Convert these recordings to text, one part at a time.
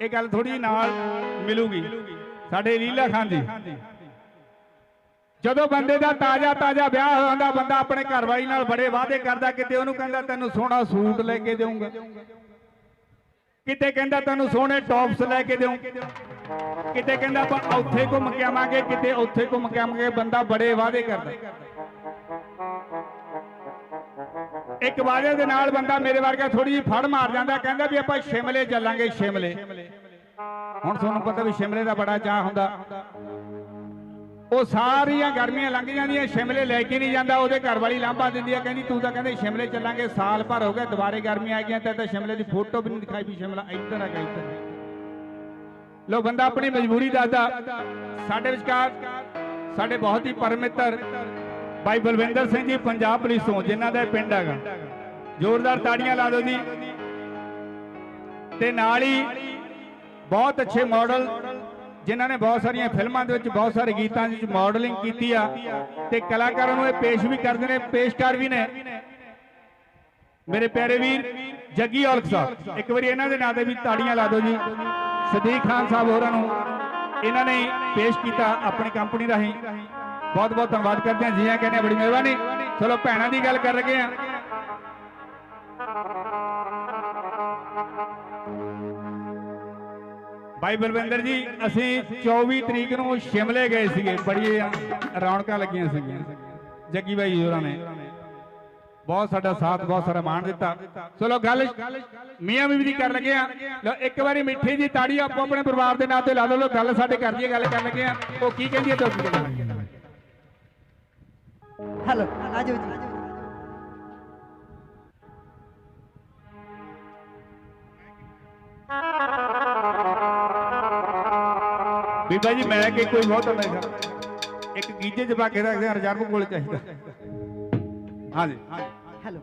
ਇਹ ਗੱਲ ਥੋੜੀ ਨਾਲ ਮਿਲੂਗੀ। ਸਾਡੇ ਲੀਲਾ ਖਾਨ ਜੀ। ਜਦੋਂ ਬੰਦੇ ਦਾ ਤਾਜ਼ਾ ਤਾਜ਼ਾ ਵਿਆਹ ਹੁੰਦਾ, ਬੰਦਾ ਆਪਣੇ ਘਰਵਾਲੀ ਨਾਲ ਬੜੇ ਵਾਅਦੇ ਕਰਦਾ, ਕਿਤੇ ਉਹਨੂੰ ਕਹਿੰਦਾ, ਤੈਨੂੰ ਸੋਹਣਾ ਸੂਟ ਲੈ ਕੇ ਦੇਵਾਂਗਾ ਕਿਤੇ ਕਹਿੰਦਾ, ਤੈਨੂੰ ਸੋਹਣੇ ਟੌਪਸ ਲੈ ਕੇ ਦੇਵਾਂ ਕਿਤੇ ਕਹਿੰਦਾ, ਆਪਾਂ ਉੱਥੇ ਘੁੰਮ ਕੇ ਆਵਾਂਗੇ, ਕਿਤੇ ਉੱਥੇ ਘੁੰਮ ਕੇ ਆਵਾਂਗੇ। ਬੰਦਾ ਬੜੇ ਵਾਅਦੇ ਕਰਦਾ। ਇੱਕ ਵਾਅਦੇ ਦੇ ਨਾਲ ਬੰਦਾ ਮੇਰੇ ਵਰਗਾ ਥੋੜੀ ਜਿਹੀ ਫੜ ਮਾਰ ਜਾਂਦਾ, ਕਹਿੰਦਾ ਵੀ ਆਪਾਂ ਸ਼ਿਮਲੇ ਚੱਲਾਂਗੇ, ਸ਼ਿਮਲੇ। ਹੁਣ ਤੁਹਾਨੂੰ ਪਤਾ ਵੀ ਸ਼ਿਮਲੇ ਦਾ ਬੜਾ ਚਾਹ ਹੁੰਦਾ। ਉਹ ਸਾਰੀਆਂ ਗਰਮੀਆਂ ਲੰਘ ਜਾਂਦੀਆਂ, ਸ਼ਿਮਲੇ ਲੈ ਕੇ ਨਹੀਂ ਜਾਂਦਾ, ਉਹਦੇ ਘਰ ਵਾਲੀ ਲਾਂਭਾ ਦਿੰਦੀ ਆ, ਕਹਿੰਦੀ ਤੂੰ ਤਾਂ ਕਹਿੰਦੇ ਸ਼ਿਮਲੇ ਚੱਲਾਂਗੇ, ਸਾਲ ਭਰ ਹੋ ਗਿਆ ਦੁਬਾਰੇ ਗਰਮੀਆਂ ਆ ਗਈਆਂ, ਤੇ ਤਾਂ ਸ਼ਿਮਲੇ ਦੀ ਫੋਟੋ ਵੀ ਨਹੀਂ ਦਿਖਾਈ ਵੀ ਸ਼ਿਮਲਾ ਇੱਧਰ ਆ ਗਿਆ ਇੱਧਰ ਲੋ ਬੰਦਾ ਆਪਣੀ ਮਜਬੂਰੀ ਦੱਸਦਾ, ਸਾਡੇ ਵਿਚਕਾਰ ਸਾਡੇ ਬਹੁਤ ਹੀ ਪਰਮਿੱਤਰ ਭਾਈ ਬਲਵਿੰਦਰ ਸਿੰਘ ਜੀ ਪੰਜਾਬ ਪੁਲਿਸ ਤੋਂ, ਜਿਨ੍ਹਾਂ ਦਾ ਇਹ ਪਿੰਡ ਹੈਗਾ। ਜ਼ੋਰਦਾਰ ਤਾੜੀਆਂ ਲਾ ਦਿਓ ਜੀ। ਤੇ ਨਾਲ ਹੀ ਬਹੁਤ ਅੱਛੇ ਮਾਡਲ ਜਿਨ੍ਹਾਂ ਨੇ ਬਹੁਤ ਸਾਰੀਆਂ ਫਿਲਮਾਂ ਦੇ ਵਿੱਚ ਬਹੁਤ ਸਾਰੇ ਗੀਤਾਂ ਦੇ ਵਿੱਚ ਮਾਡਲਿੰਗ ਕੀਤੀ ਆ ਤੇ ਕਲਾਕਾਰਾਂ ਨੂੰ ਇਹ ਪੇਸ਼ ਵੀ ਕਰਦੇ ਨੇ ਪੇਸ਼ਕਾਰ ਵੀ ਨੇ। ਮੇਰੇ ਪਿਆਰੇ ਵੀਰ ਜੱਗੀ ਔਲਖ ਸਾਹਿਬ ਇੱਕ ਵਾਰੀ ਇਹਨਾਂ ਦੇ ਨਾਂ ਤੇ ਵੀ ਤਾੜੀਆਂ ਲਾ ਦਿਓ ਜੀ। ਸਦੀਕ ਖਾਨ ਸਾਹਿਬ ਹੋਰਾਂ ਨੂੰ ਇਹਨਾਂ ਨੇ ਪੇਸ਼ ਕੀਤਾ ਆਪਣੀ ਕੰਪਨੀ ਰਾਹੀਂ। ਬਹੁਤ ਬਹੁਤ ਧੰਨਵਾਦ ਕਰਦੇ ਹਾਂ ਜੀ ਆਇਆਂ ਕਹਿੰਦੇ ਹਾਂ, ਬੜੀ ਮਿਹਰਬਾਨੀ। ਚਲੋ ਭੈਣਾਂ ਦੀ ਗੱਲ ਕਰ ਲੱਗੇ ਹਾਂ। ਭਾਈ ਬਲਵਿੰਦਰ ਜੀ, ਅਸੀਂ 24 ਤਰੀਕ ਨੂੰ ਸ਼ਿਮਲੇ ਗਏ ਸੀਗੇ। ਬੜੀ ਰੌਣਕਾਂ ਲੱਗੀਆਂ ਸੀਗੀਆਂ। ਜੱਗੀ ਭਾਈ ਹੋਰਾਂ ਨੇ। ਬਹੁਤ ਸਾਡਾ ਸਾਥ, ਬਹੁਤ ਸਾਰਾ ਮਾਣ ਦਿੱਤਾ। ਚਲੋ ਗੱਲ ਮੀਆਂ ਬੀਬੀ ਦੀ ਕਰ ਲੱਗੇ ਆ। ਲਓ, ਇੱਕ ਵਾਰੀ ਮਿੱਠੀ ਜੀ ਤਾੜੀ ਆਪੋ ਆਪਣੇ ਪਰਿਵਾਰ ਦੇ ਨਾਂ ਤੇ ਲਾ ਲਓ। ਲਓ, ਗੱਲ ਸਾਡੇ ਘਰ ਦੀ ਗੱਲ ਕਰਨ ਲੱਗੇ ਆ। ਉਹ ਕੀ ਕਹਿੰਦੀ ਹੈ ਤੁਹਾਡੀ ਹੈਲੋ ਆਜੋ ਜੀ। ਬੀਬਾ ਜੀ, ਮੈਂ ਕਿ ਕੋਈ ਬਹੁਤ ਮੈਂ ਇੱਕ ਗੀਜੇ ਚ ਕੇ ਰੱਖਦੇ ਆ ਰਿਜ਼ਰਵ ਕੋਲ ਚਾਹੀਦਾ। ਹਾਂਜੀ। ਹੈਲੋ।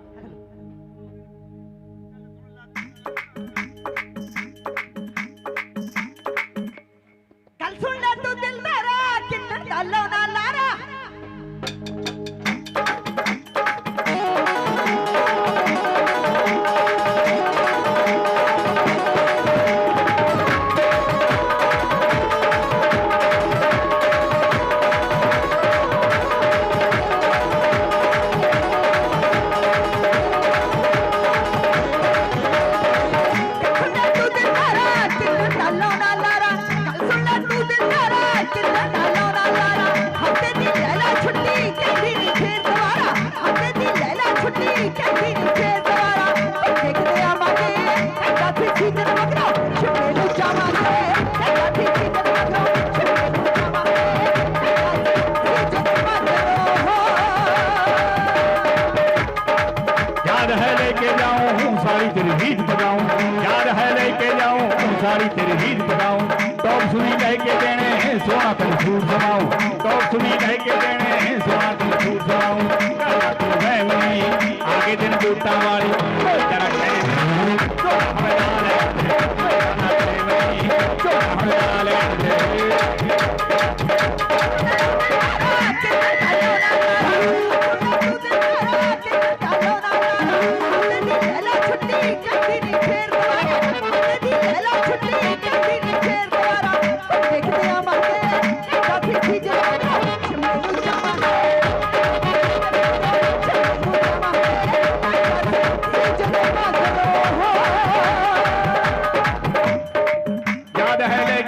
ਸੋਹਣਾ ਪਰਫੂਮ ਜਮਾਓ ਟੌਪ ਸੁਣੀ ਕਹਿ ਕੇ ਦੇਣ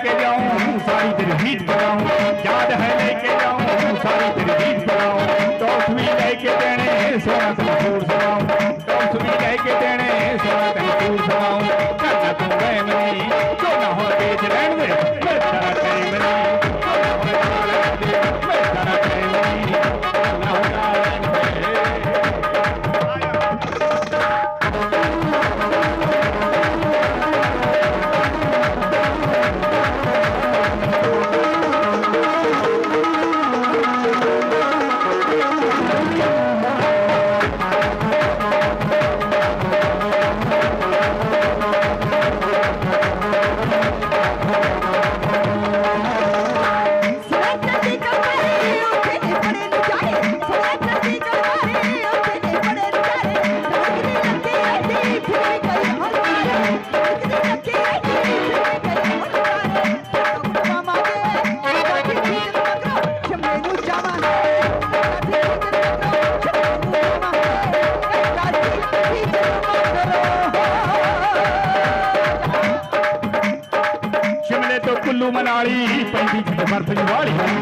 लेके जाऊं हूँ सारी तेरी गीत बजाऊं याद है लेके जाऊं हूँ सारी तेरी गीत बजाऊं टॉस भी लेके देने हैं सोना तेरे सूट समाऊं टॉस भी लेके देने हैं सोना तेरे सूट समाऊं ਕੁੱਲੂ ਮਨਾਲੀ, ਪੈਂਦੀ ਜਿੱਦ ਬਰਫ ਦੀ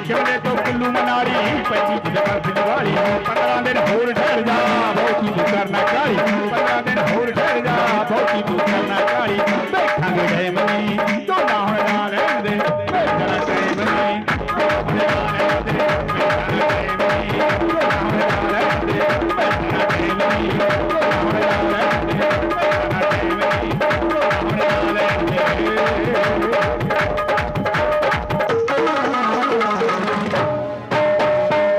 ਸ਼ਿਮਲੇ ਤੋਂ ਕੁੱਲੂ ਮਨਾਲੀ, ਪੈਂਦੀ ਜਿੱਦ ਬਰਫ ਦੀ ਵਾਲੀ ਦਿਨ ਹੋਰ ਠਹਿਰ ਜਾ, ਬਹੁਤੀ ਤੂੰ ਕਰਨਾ ਕਾਲੀ। 15 ਦਿਨ ਹੋਰ ਠਹਿਰ ਜਾ, ਬਹੁਤੀ ਤੂੰ ਕਰਨਾ ਕਾਲੀ। ਬੈਠਾਂਗੇ ਡੈਮਨੀ